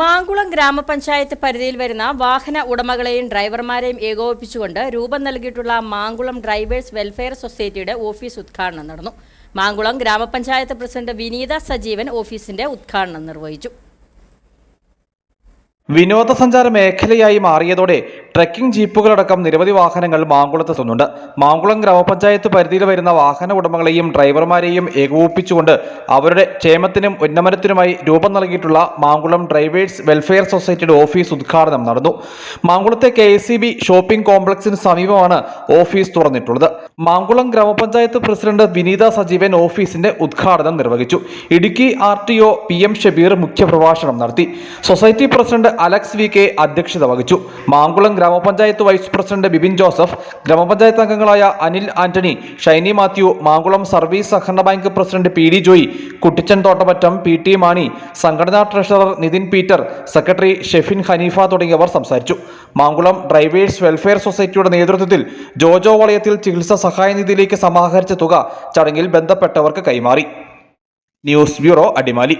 മാങ്കുളം ഗ്രാമപഞ്ചായത്ത് പരിധിയിൽ വരുന്ന വാഹന ഉടമകളെയും ഡ്രൈവർമാരെയും ഏകോപിപ്പിച്ചുകൊണ്ട് രൂപം നൽകിയിട്ടുള്ള മാങ്കുളം ഡ്രൈവേഴ്സ് വെൽഫെയർ സൊസൈറ്റിയുടെ ഓഫീസ് ഉദ്ഘാടനം നടന്നു. മാങ്കുളം ഗ്രാമപഞ്ചായത്ത് പ്രസിഡന്റ് വിനീത സജീവൻ ഓഫീസിന്റെ ഉദ്ഘാടനം നിർവഹിച്ചു. വിനോദസഞ്ചാര മേഖലയായി മാറിയതോടെ ട്രക്കിംഗ് ജീപ്പുകളടക്കം നിരവധി വാഹനങ്ങൾ മാങ്കുളത്ത് എത്തുന്നുണ്ട് മാങ്കുളം ഗ്രാമപഞ്ചായത്ത് പരിധിയിൽ വരുന്ന വാഹന ഉടമകളെയും ഡ്രൈവർമാരെയും ഏകോപിപ്പിച്ചുകൊണ്ട് അവരുടെ ക്ഷേമത്തിനും ഉന്നമനത്തിനുമായി രൂപം നൽകിയിട്ടുള്ള മാങ്കുളം ഡ്രൈവേഴ്സ് വെൽഫെയർ സൊസൈറ്റിയുടെ ഓഫീസ് ഉദ്ഘാടനം നടന്നു. മാങ്കുളത്തെ കെ ഷോപ്പിംഗ് കോംപ്ലക്സിന് സമീപമാണ് ഓഫീസ് തുറന്നിട്ടുള്ളത്. മാങ്കുളം ഗ്രാമപഞ്ചായത്ത് പ്രസിഡന്റ് വിനീത സജീവൻ ഓഫീസിന്റെ ഉദ്ഘാടനം നിർവഹിച്ചു. Idukki R T O P M Shabeer മുഖ്യപ്രഭാഷണം നടത്തി. Society president Alex V K അധ്യക്ഷത വഹിച്ചു. മാങ്കുളം ഗ്രാമപഞ്ചായത്ത് വൈസ് പ്രസിഡന്റ് ബിബിൻ ജോസഫ് ഗ്രാമപഞ്ചായത്ത് അംഗങ്ങളായ അനിൽ ആന്റണി ഷൈനി മാത്യു മാങ്കുളം സർവീസ് സഹകരണ bank president P D Joy Kuttichan Thottamattam P T Mani സംഘടനാ ട്രഷറർ നിതിൻ പീറ്റർ സെക്രട്ടറി ഷെഫിൻ ഹനീഫ തുടങ്ങിയവർ സംസാരിച്ചു. മാങ്കുളം ഡ്രൈവേഴ്സ് വെൽഫെയർ സൊസൈറ്റിയുടെ നേതൃത്വത്തിൽ ജോജോ വളയത്തിൽ ചികിത്സാ സഹായ നിധിയിലേക്ക് സമാഹരിച്ച തുക ചടങ്ങിൽ ബന്ധപ്പെട്ടവർക്ക് കൈമാറി. News bureau Adimali.